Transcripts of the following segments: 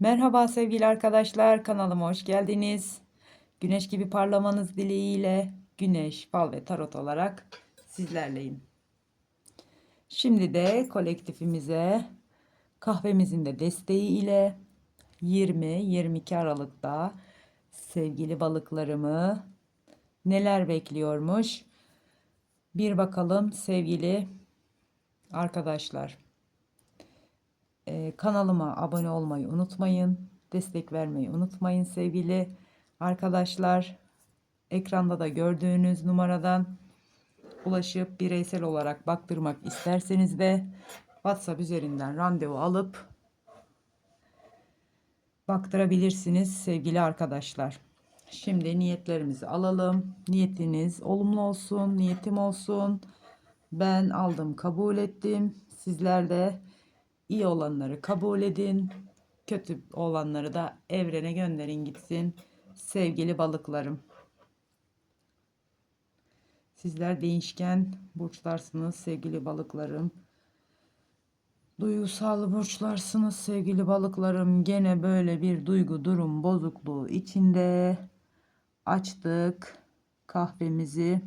Merhaba sevgili arkadaşlar, kanalıma hoş geldiniz. Güneş gibi parlamanız dileğiyle Güneş, Fal ve Tarot olarak sizlerleyim. Şimdi de kolektifimize kahvemizin de desteği ile 20-22 Aralık'ta sevgili balıklarımı neler bekliyormuş? Bir bakalım sevgili arkadaşlar. Ee, kanalıma abone olmayı unutmayın. Destek vermeyi unutmayın sevgili arkadaşlar. Ekranda da gördüğünüz numaradan ulaşıp bireysel olarak baktırmak isterseniz de WhatsApp üzerinden randevu alıp baktırabilirsiniz sevgili arkadaşlar. Şimdi niyetlerimizi alalım. Niyetiniz olumlu olsun, niyetim olsun. Ben aldım, kabul ettim. Sizler de iyi olanları kabul edin. Kötü olanları da evrene gönderin gitsin. Sevgili balıklarım. Sizler değişken burçlarsınız sevgili balıklarım. Duygusal burçlarsınız sevgili balıklarım. Gene böyle bir duygu durum bozukluğu içinde açtık kahvemizi.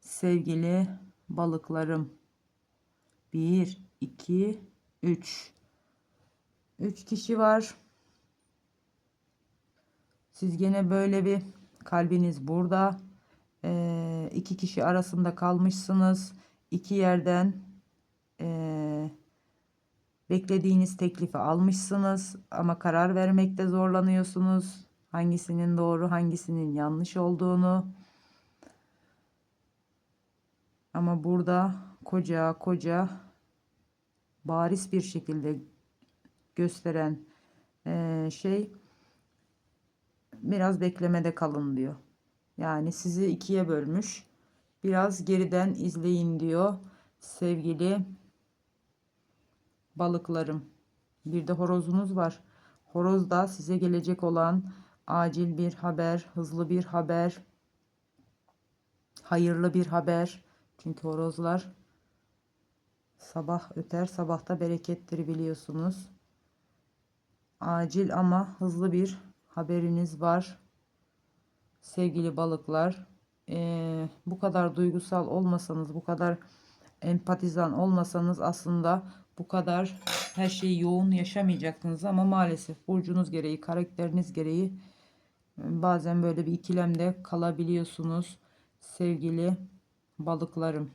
Sevgili balıklarım. 1 2 3 3 kişi var. Siz gene böyle bir kalbiniz burada. Ee, iki kişi arasında kalmışsınız. İki yerden ee, beklediğiniz teklifi almışsınız ama karar vermekte zorlanıyorsunuz. Hangisinin doğru, hangisinin yanlış olduğunu. Ama burada koca koca bariz bir şekilde gösteren e, şey biraz beklemede kalın diyor. Yani sizi ikiye bölmüş. Biraz geriden izleyin diyor sevgili balıklarım. Bir de horozunuz var. Horoz da size gelecek olan acil bir haber, hızlı bir haber, hayırlı bir haber. Çünkü horozlar sabah öter, sabahta berekettir biliyorsunuz. Acil ama hızlı bir haberiniz var. Sevgili balıklar, ee, bu kadar duygusal olmasanız, bu kadar empatizan olmasanız aslında bu kadar her şeyi yoğun yaşamayacaktınız ama maalesef burcunuz gereği, karakteriniz gereği bazen böyle bir ikilemde kalabiliyorsunuz sevgili balıklarım.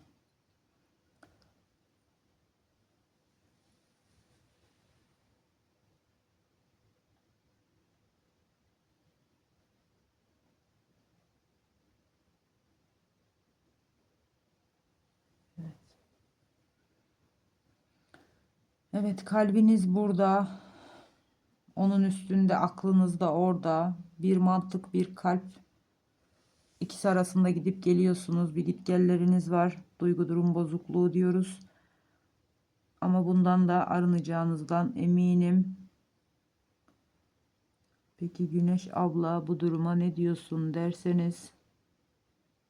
Evet kalbiniz burada. Onun üstünde aklınız da orada. Bir mantık bir kalp. İkisi arasında gidip geliyorsunuz. Bir gitgelleriniz var. Duygu durum bozukluğu diyoruz. Ama bundan da arınacağınızdan eminim. Peki Güneş abla bu duruma ne diyorsun derseniz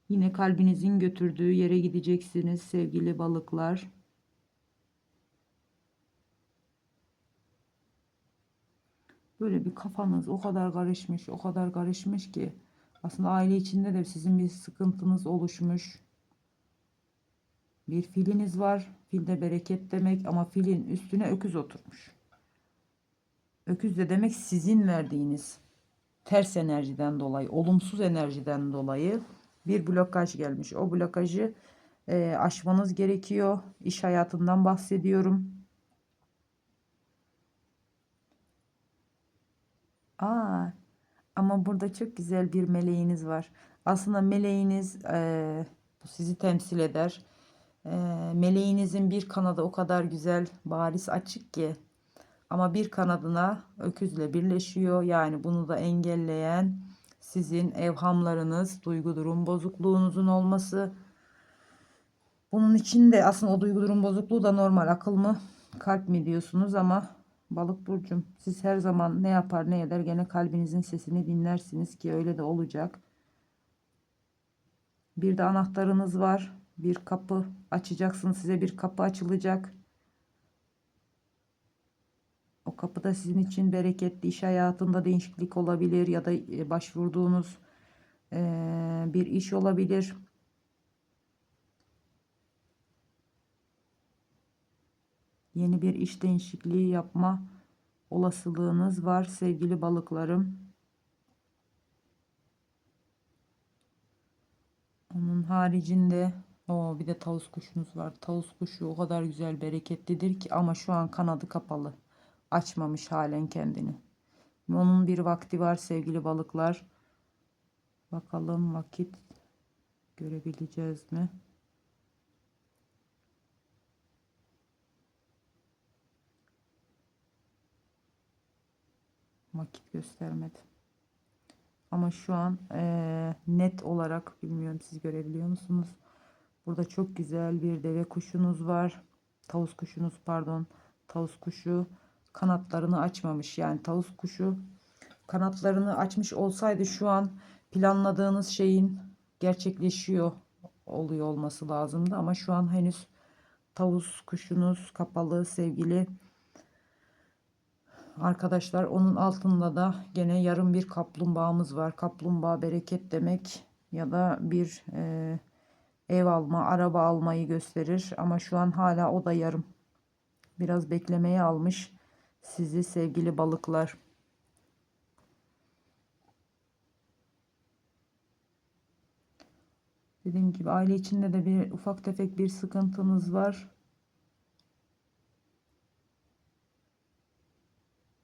yine kalbinizin götürdüğü yere gideceksiniz sevgili balıklar. Böyle bir kafanız o kadar karışmış, o kadar karışmış ki aslında aile içinde de sizin bir sıkıntınız oluşmuş. Bir filiniz var. Filde bereket demek ama filin üstüne öküz oturmuş. Öküz de demek sizin verdiğiniz ters enerjiden dolayı, olumsuz enerjiden dolayı bir blokaj gelmiş. O blokajı e, aşmanız gerekiyor. İş hayatından bahsediyorum. Aa, ama burada çok güzel bir meleğiniz var. Aslında meleğiniz e, sizi temsil eder. E, meleğinizin bir kanadı o kadar güzel, bariz açık ki. Ama bir kanadına öküzle birleşiyor. Yani bunu da engelleyen sizin evhamlarınız, duygu durum bozukluğunuzun olması. Bunun için de aslında o duygu durum bozukluğu da normal. Akıl mı, kalp mi diyorsunuz ama Balık burcum siz her zaman ne yapar ne eder gene kalbinizin sesini dinlersiniz ki öyle de olacak. Bir de anahtarınız var. Bir kapı açacaksınız size bir kapı açılacak. O O kapıda sizin için bereketli iş hayatında değişiklik olabilir ya da e, başvurduğunuz e, bir iş olabilir. Yeni bir iş değişikliği yapma olasılığınız var sevgili balıklarım. Onun haricinde o bir de tavus kuşunuz var. Tavus kuşu o kadar güzel bereketlidir ki ama şu an kanadı kapalı. Açmamış halen kendini. Onun bir vakti var sevgili balıklar. Bakalım vakit görebileceğiz mi? Vakit göstermedi. Ama şu an eee, net olarak bilmiyorum siz görebiliyor musunuz? Burada çok güzel bir deve kuşunuz var. Tavus kuşunuz pardon. Tavus kuşu kanatlarını açmamış. Yani tavus kuşu kanatlarını açmış olsaydı şu an planladığınız şeyin gerçekleşiyor oluyor olması lazımdı. Ama şu an henüz tavus kuşunuz kapalı sevgili Arkadaşlar onun altında da gene yarım bir kaplumbağamız var. Kaplumbağa bereket demek ya da bir e, ev alma, araba almayı gösterir. Ama şu an hala o da yarım. Biraz beklemeye almış sizi sevgili balıklar. Dediğim gibi aile içinde de bir ufak tefek bir sıkıntınız var.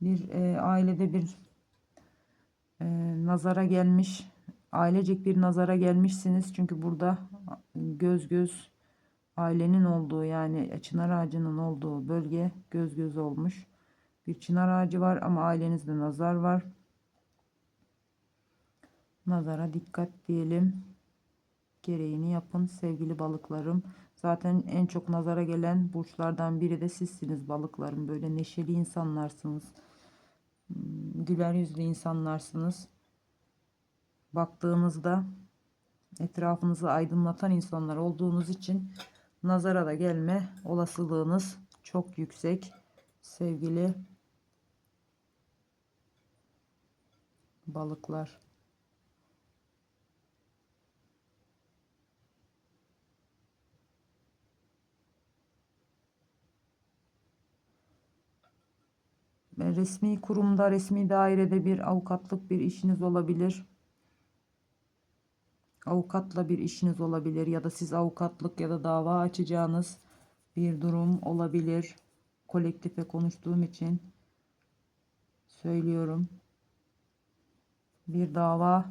Bir e, ailede bir e, nazara gelmiş ailecek bir nazara gelmişsiniz. Çünkü burada göz göz ailenin olduğu yani çınar ağacının olduğu bölge göz göz olmuş bir çınar ağacı var ama ailenizde nazar var. Nazara dikkat diyelim. Gereğini yapın sevgili balıklarım. Zaten en çok nazara gelen burçlardan biri de sizsiniz balıklarım. Böyle neşeli insanlarsınız güler yüzlü insanlarsınız. Baktığınızda etrafınızı aydınlatan insanlar olduğunuz için nazara da gelme olasılığınız çok yüksek. Sevgili balıklar. Resmi kurumda, resmi dairede bir avukatlık bir işiniz olabilir. Avukatla bir işiniz olabilir ya da siz avukatlık ya da dava açacağınız bir durum olabilir. Kolektife konuştuğum için söylüyorum. Bir dava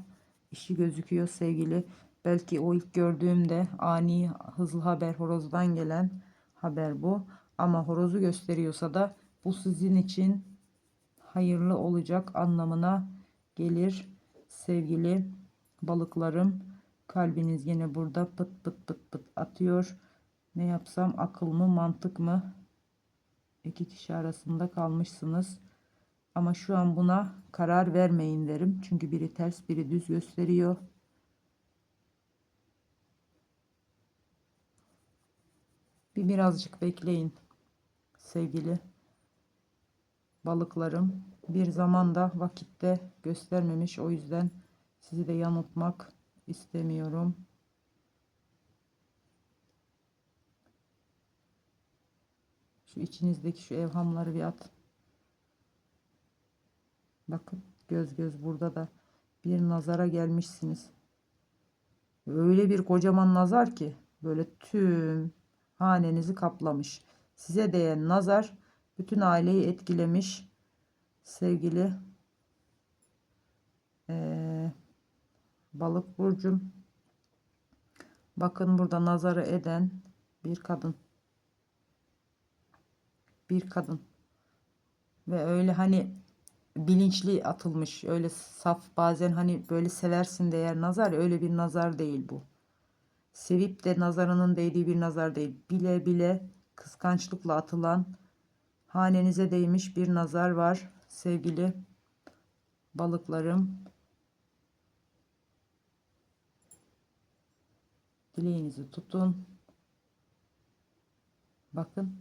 işi gözüküyor sevgili. Belki o ilk gördüğümde ani hızlı haber horozdan gelen haber bu. Ama horozu gösteriyorsa da bu sizin için hayırlı olacak anlamına gelir. Sevgili balıklarım kalbiniz yine burada pıt pıt pıt pıt atıyor. Ne yapsam akıl mı mantık mı? İki kişi arasında kalmışsınız. Ama şu an buna karar vermeyin derim. Çünkü biri ters biri düz gösteriyor. Bir birazcık bekleyin sevgili balıklarım bir zamanda vakitte göstermemiş. O yüzden sizi de yanıltmak istemiyorum. Şu içinizdeki şu evhamları bir at. Bakın göz göz burada da bir nazara gelmişsiniz. Öyle bir kocaman nazar ki böyle tüm hanenizi kaplamış. Size değen nazar bütün aileyi etkilemiş sevgili ee, balık burcum. Bakın burada nazarı eden bir kadın. Bir kadın. Ve öyle hani bilinçli atılmış öyle saf bazen hani böyle seversin değer nazar öyle bir nazar değil bu. Sevip de nazarının değdiği bir nazar değil. Bile bile kıskançlıkla atılan hanenize değmiş bir nazar var sevgili balıklarım. Dileğinizi tutun. Bakın.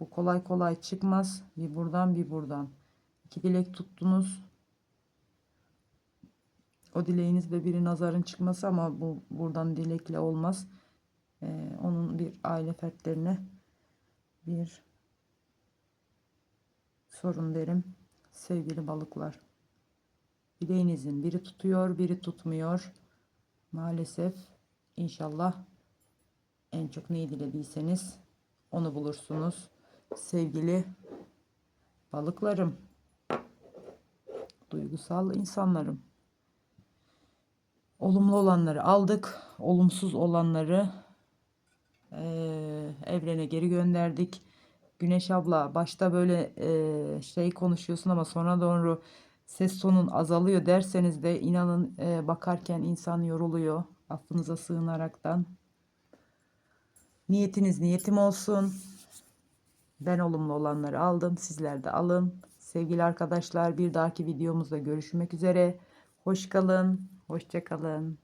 Bu kolay kolay çıkmaz. Bir buradan bir buradan. İki dilek tuttunuz. O dileğinizde biri nazarın çıkması ama bu buradan dilekle olmaz. Ee, onun bir aile fertlerine bir sorun derim. Sevgili balıklar. Dileğinizin biri tutuyor, biri tutmuyor. Maalesef inşallah en çok neyi dilediyseniz onu bulursunuz. Sevgili balıklarım. Duygusal insanlarım. Olumlu olanları aldık. Olumsuz olanları eee, evrene geri gönderdik. Güneş abla başta böyle eee, şey konuşuyorsun ama sonra doğru ses tonun azalıyor derseniz de inanın eee, bakarken insan yoruluyor. Affınıza sığınaraktan. Niyetiniz niyetim olsun. Ben olumlu olanları aldım. Sizler de alın. Sevgili arkadaşlar bir dahaki videomuzda görüşmek üzere. Hoş kalın. Hoşça kalın.